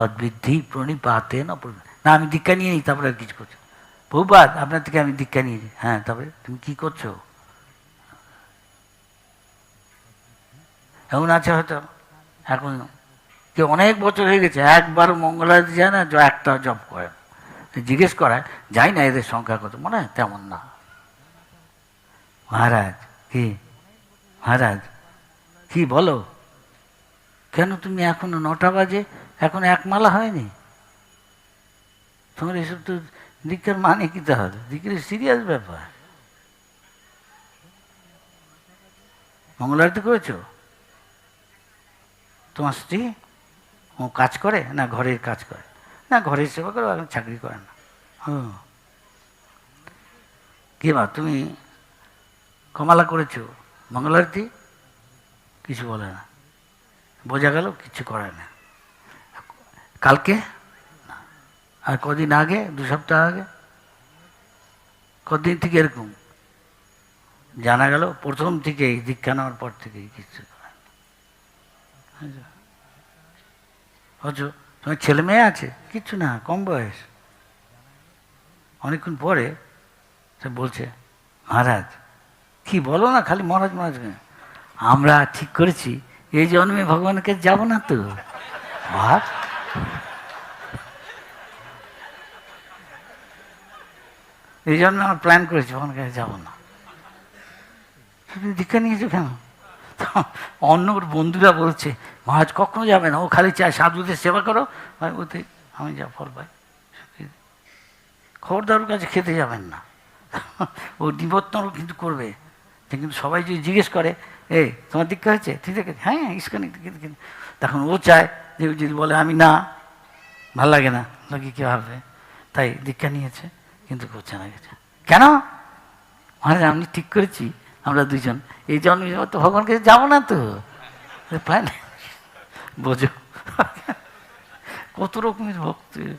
তদ্বৃদ্ধি প্রণিপাতে না না, আমি দীক্ষা নিয়ে নিই, তারপরে আর কিছু করছ বহুবাদ আপনার থেকে আমি দীক্ষা নিয়েছি হ্যাঁ তারপরে তুমি কি করছ? এমন আছে হয়তো? এখন যে অনেক বছর হয়ে গেছে, একবার মঙ্গলারতি যায় না জ- একটা জব করে। জিজ্ঞেস করায়, যাই না এদের সংখ্যা কত মনে হয় তেমন না। মহারাজ, কি? মহারাজ, কি বলো? কেন তুমি এখনও নটা বাজে? এখন এক মালা হয়নি। তোমার এসব তো দীক্ষার মানে কি তাহলে? দীক্ষার সিরিয়াস ব্যাপার। মঙ্গলারতি করেছ? তোমার স্ত্রী? ও কাজ করে না ঘরের কাজ করে? না, ঘরের সেবা করে, এখন চাকরি করে না। কি বা তুমি কমালা করেছ? মঙ্গলারতি? কিছু বলে না। বোঝা গেল, কিছু করে না কালকে? আর কদিন আগে? দু সপ্তাহ আগে? কদিন থেকে এরকম? জানা গেল প্রথম থেকেই, দীক্ষা নেওয়ার পর থেকেই কিছু। তোমার ছেলে মেয়ে আছে? কিচ্ছু না, কম বয়স। অনেকক্ষণ পরে সে বলছে, মহারাজ, কি বলো না খালি মহারাজ মহারাজ আমরা ঠিক করেছি, এই জন্মে ভগবানকে যাব না তো। ভাব এই জন্য আমার প্ল্যান করেছি, ওখানে যাব না। দীক্ষা নিয়েছো কেন? অন্য ওর বন্ধুরা বলছে, মহারাজ কখনো যাবে না, ও খালি চায় সাধুদের সেবা করো। আর ওতে আমি যা ফল পাই খবরদারুর কাছে খেতে যাবেন না। ও নিবর্তনও কিন্তু করবে। কিন্তু সবাই যদি জিজ্ঞেস করে এ তোমার দীক্ষা হয়েছে? ঠিক আছে হ্যাঁ ইস্কানি তখন ও চায় যদি বলে, আমি না, ভালো লাগে না। লোকে কী ভাববে? তাই দীক্ষা নিয়েছে, কিন্তু করছে না কিছু। কেন? মহারাজ, আমি ঠিক করেছি, আমরা দুজন এই জন্ম তো ভগবান কাছে যাব না তো। প্ল্যান বোঝো। কত রকমের ভক্তি।